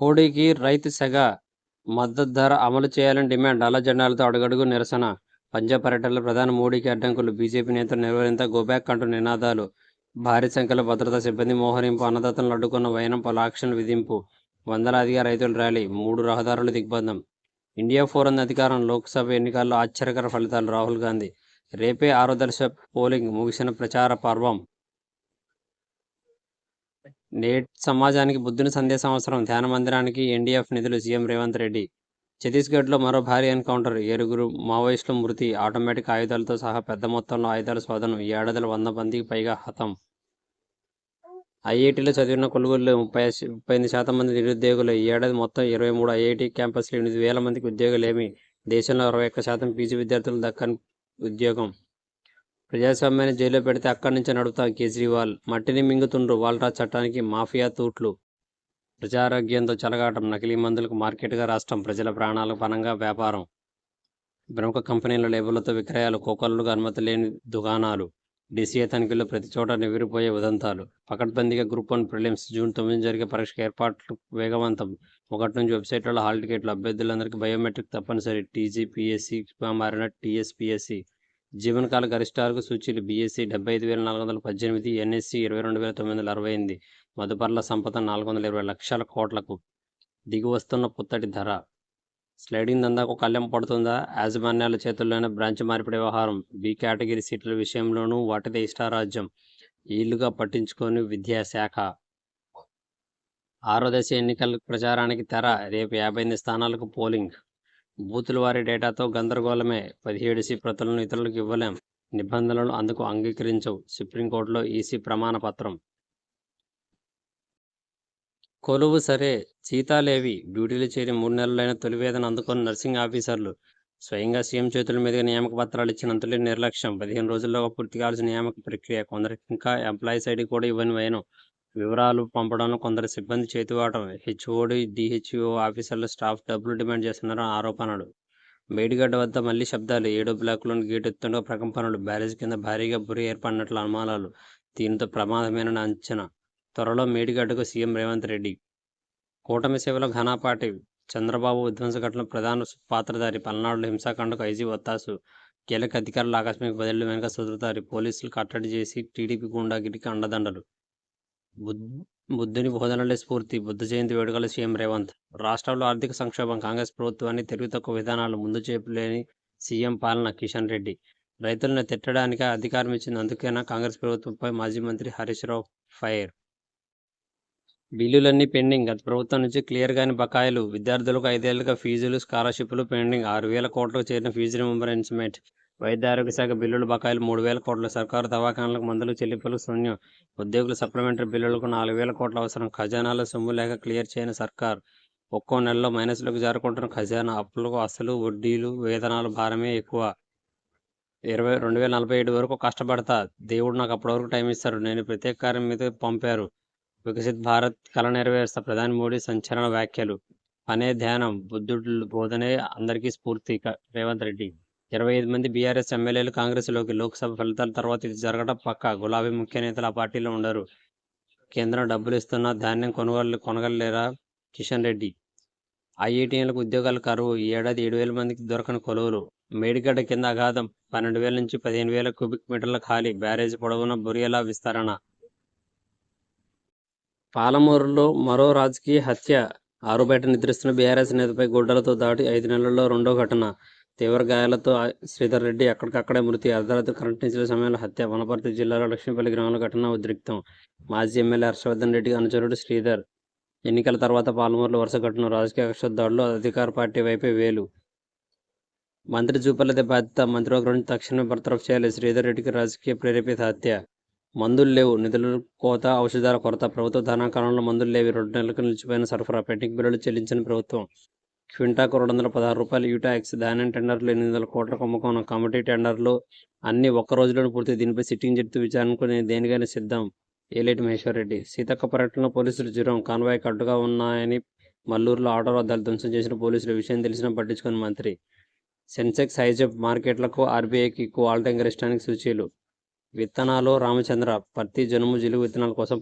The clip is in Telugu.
కోడికి రైతు సెగ మద్దతు ధర అమలు చేయాలని డిమాండ్. నల్ల జెండాలతో అడుగడుగు నిరసన. పంజాబ్ పర్యటనలో ప్రధాని మోడీకి అడ్డంకులు. బీజేపీ నేతలు నిర్వహింత గోబ్యాక్ అంటూ నినాదాలు. భారీ సంఖ్యలో భద్రతా సిబ్బంది మోహరింపు అన్నదాతలను అడ్డుకున్న వైనం పలు విధింపు. వందలాదిగా రైతుల ర్యాలీ. మూడు రహదారుల దిగ్బంధం. ఇండియా ఫోరం అధికారం లోక్సభ ఎన్నికల్లో ఆశ్చర్యకర ఫలితాలు. రాహుల్ గాంధీ రేపే ఆరో దశ పోలింగ్ ముగిసిన ప్రచార పర్వం. నేటి సమాజానికి బుద్ధుని సందేశం అవసరం. ధ్యాన మందిరానికి ఎన్డీఎఫ్ నిధులు సీఎం రేవంత్ రెడ్డి. ఛత్తీస్గఢ్లో మరో భారీ ఎన్కౌంటర్ ఏరుగురు మావోయిస్టుల మృతి. ఆటోమేటిక్ ఆయుధాలతో సహా పెద్ద మొత్తంలో ఆయుధాల శోధన. ఈ ఏడాదిలో వంద మందికి పైగా హతం. ఐఐటీలో చదివిన కొలుగుల్లో ముప్పై ముప్పై ఎనిమిది శాతం మంది నిరుద్యోగులు. ఈ ఏడాది మొత్తం ఇరవై మూడు ఐఐటి క్యాంపస్లో ఎనిమిది వేల మందికి ఉద్యోగాలేమి దేశంలో అరవై ఒక్క శాతం పీజీ విద్యార్థులు దక్కని ఉద్యోగం. ప్రజాస్వామ్యాన్ని జైల్లో పెడితే అక్కడి నుంచే నడుపుతాం కేజ్రీవాల్. మట్టిని మింగుతుండ్రు వాల్రా చట్టానికి మాఫియా తూట్లు. ప్రజారోగ్యంతో చెలగాటం నకిలీ మందులకు మార్కెట్గా రాష్ట్రం ప్రజల ప్రాణాలకు పనంగా వ్యాపారం. ప్రముఖ కంపెనీల లేబులతో విక్రయాలు కోకొల్లుగా అనుమతి లేని దుకాణాలు. డిసిఏ తనిఖీల్లో ప్రతి చోట నివిరిపోయే ఉదంతాలు. పకడ్బందీగా గ్రూప్ వన్ ప్రిలిమ్స్ జూన్ తొమ్మిది జరిగే పరీక్ష ఏర్పాట్లు వేగవంతం. ఒకటి నుంచి వెబ్సైట్లలో హాల్ టికెట్లు అభ్యర్థులందరికీ బయోమెట్రిక్ తప్పనిసరి. టీజీపీఎస్సీగా మారిన టీఎస్పీఎస్సీ. జీవనకాల గరిష్టాలకు సూచీలు బీఎస్సీ డెబ్బై ఐదు వేల నాలుగు వందల పద్దెనిమిది ఎన్ఎస్సీ ఇరవై రెండు వేల తొమ్మిది వందల అరవై ఎనిమిది మదుపర్ల సంపద నాలుగు వందల ఇరవై లక్షల కోట్లకు దిగి వస్తున్న పుత్తటి ధర. స్లైడింగ్ దందాకు కళ్యం పడుతుందా? యాజమాన్యాల చేతుల్లోనే బ్రాంచ్ మార్పిడి వ్యవహారం. బి కేటగిరీ సీట్ల విషయంలోనూ వాటిదే ఇష్టారాజ్యం. ఈళ్ళుగా పట్టించుకొని విద్యాశాఖ. ఆరో దశ ఎన్నికల ప్రచారానికి తెర. రేపు యాభై ఎనిమిది స్థానాలకు పోలింగ్. బూతుల వారి డేటాతో గందరగోళమే. పదిహేడు సి ప్రతులను ఇతరులకు ఇవ్వలేం. నిబంధనలు అందుకు అంగీకరించవు. సుప్రీంకోర్టులో ఈసీ ప్రమాణ పత్రం. కొలువు సరే. సీతాలేవి డ్యూటీలు చేరి మూడు నెలలైన తొలివేదన అందుకున్న నర్సింగ్ ఆఫీసర్లు. స్వయంగా సీఎం చేతుల మీదుగా నియామక పత్రాలు ఇచ్చినంతలే నిర్లక్ష్యం. పదిహేను రోజుల్లో పూర్తి కావాల్సిన నియామక ప్రక్రియ. కొందరికి ఇంకా ఎంప్లాయీస్ ఐడి కూడా ఇవ్వని వేయను వివరాలు పంపడంలో కొందరు సిబ్బంది చేతివాటం హెచ్ఓడి డిహెచ్ఓ ఆఫీసర్లు స్టాఫ్ డబ్బులు డిమాండ్ చేస్తున్నారని ఆరోపణలు. మేడిగడ్డ వద్ద మళ్ళీ శబ్దాలు ఏడో బ్లాక్లోని గేట్ ఎత్తుండగా ప్రకంపనలు బ్యారేజ్ కింద భారీగా బురి ఏర్పడినట్లు అనుమానాలు. దీంతో ప్రమాదమైన అంచనా. త్వరలో మేడిగడ్డకు సీఎం రేవంత్ రెడ్డి. కూటమి సేవలో ఘనాపాటి చంద్రబాబు విధ్వంస ఘటన ప్రధాన పాత్రధారి. పల్నాడులో హింసాకాండకు ఐజీ ఒత్తాసు. కీలక అధికారుల ఆకస్మిక బదిలీ వెనుక సుదృతారి పోలీసులు కట్టడి చేసి టీడీపీ గుండాగిరికి అండదండలు. బుద్ధుని బోధనలే స్ఫూర్తి బుద్ధ జయంతి వేడుకల సీఎం రేవంత్. రాష్ట్రంలో ఆర్థిక సంక్షోభం కాంగ్రెస్ ప్రభుత్వాన్ని తెలివి తక్కువ విధానాలు ముందు చేపలేని సీఎం పాలన కిషన్ రెడ్డి. రైతులను తిట్టడానికి అధికారం ఇచ్చింది అందుకేనా కాంగ్రెస్ ప్రభుత్వంపై మాజీ మంత్రి హరీష్ రావు ఫైర్? బిల్లులన్నీ పెండింగ్. గత ప్రభుత్వం నుంచి క్లియర్ కాని బకాయిలు. విద్యార్థులకు ఐదేళ్ళుగా ఫీజులు స్కాలర్షిప్లు పెండింగ్. ఆరు వేల కోట్లకు చేరిన ఫీజు రింబర్స్మెంట్ వైద్య ఆరోగ్య శాఖ బిల్లుల బకాయిలు మూడు వేల కోట్ల సర్కారు దవాఖానాలకు మందులు చెల్లింపులు శూన్యం ఉద్యోగుల సప్లిమెంటరీ బిల్లులకు నాలుగు వేల కోట్ల అవసరం. ఖజానాలో సొమ్ము లేక క్లియర్ చేయని సర్కార్ ఒక్కో నెలలో మైనస్లోకి జారుకుంటున్న ఖజానా అప్పులకు అసలు వడ్డీలు వేతనాలు భారమే ఎక్కువ. ఇరవై రెండు వేల నలభై ఏడు వరకు కష్టపడతా. దేవుడు నాకు అప్పటి వరకు టైం ఇస్తారు నేను ప్రత్యేక కార్యం మీద పంపారు. వికసిత్ భారత్ కళ నెరవేర్స్తా. ప్రధాని మోడీ సంచలన వ్యాఖ్యలు. పనే ధ్యానం. బుద్ధుడు బోధనే అందరికీ స్ఫూర్తి. క- రేవంత్ రెడ్డి. ఇరవై ఐదు మంది బీఆర్ఎస్ ఎమ్మెల్యేలు కాంగ్రెస్లోకి లోక్సభ ఫలితాల తర్వాత ఇది జరగడం పక్క. గులాబీ ముఖ్య నేతలు ఆ పార్టీలో ఉండరు. కేంద్రం డబ్బులు ఇస్తున్నా ధాన్యం కొనుగోలు కొనగలేరా కిషన్ రెడ్డి. ఐఐటీలకు ఉద్యోగాలు కరువు. ఈ ఏడాది ఏడు వేల మందికి దొరకని కొలువులు. మేడిగడ్డ కింద అగాధం. పన్నెండు వేల నుంచి పదిహేను వేల క్యూబిక్ మీటర్ల ఖాళీ. బ్యారేజ్ పొడవున బొరియలా విస్తరణ. పాలమూరులో మరో రాజకీయ హత్య. ఆరుబయట నిద్రిస్తున్న బీఆర్ఎస్ నేతపై గుడ్డలతో దాటి ఐదు నెలల్లో రెండో ఘటన. తీవ్ర గాయాలతో శ్రీధర్ రెడ్డి అక్కడికక్కడే మృతి. అర్ధరాత్రి కరెంట్ నిచ్చిన సమయంలో హత్య. వనపర్తి జిల్లాలో లక్ష్మీపల్లి గ్రామంలో ఘటన ఉద్రిక్తం. మాజీ ఎమ్మెల్యే హర్షవర్ధన్ రెడ్డి అనుచరుడు శ్రీధర్. ఎన్నికల తర్వాత పాలమూరులో వరుస ఘటన రాజకీయ కక్ష దాడులు అధికార పార్టీ వైపే వేలు. మంత్రి జూపల్లదే బాధ్యత మంత్రివర్గం తక్షణమే బర్తరఫ్ చేయాలి. శ్రీధర్ రెడ్డికి రాజకీయ ప్రేరేపిత హత్య. మందులు లేవు. నిధుల కోత ఔషధాల కొరత. ప్రభుత్వ ధనాకాలంలో మందులు లేవి. రెండు నెలలకు నిలిచిపోయిన సరఫరా పెండింగ్ బిల్లులు చెల్లించిన ప్రభుత్వం. క్వింటాకు రెండు వందల పదహారు రూపాయలు యూటాక్స్ ధాన్యం టెండర్లు ఎనిమిది వందల కోట్ల కుంభకోణం కమిటీ టెండర్లు అన్ని ఒక్క రోజులోనే పూర్తి దీనిపై సిట్టింగ్ జడ్జి విచారణకు నేను దేనికైనా సిద్ధం. ఏలేటి మహేశ్వరరెడ్డి. సీతక్క పర్యటనలో పోలీసులు జ్వరం కాన్వాయ్ కట్టుగా ఉన్నాయని మల్లూరులో ఆటో రద్దాలు ధ్వంసం చేసిన పోలీసులు విషయం తెలిసినా పట్టించుకుని మంత్రి. సెన్సెక్స్ హైజప్ మార్కెట్లకు ఆర్బీఐకి ఆల్ టైం గరిష్టానికి సూచీలు. విత్తనాలు రామచంద్ర పత్తి జనుము జిలుగు విత్తనాల కోసం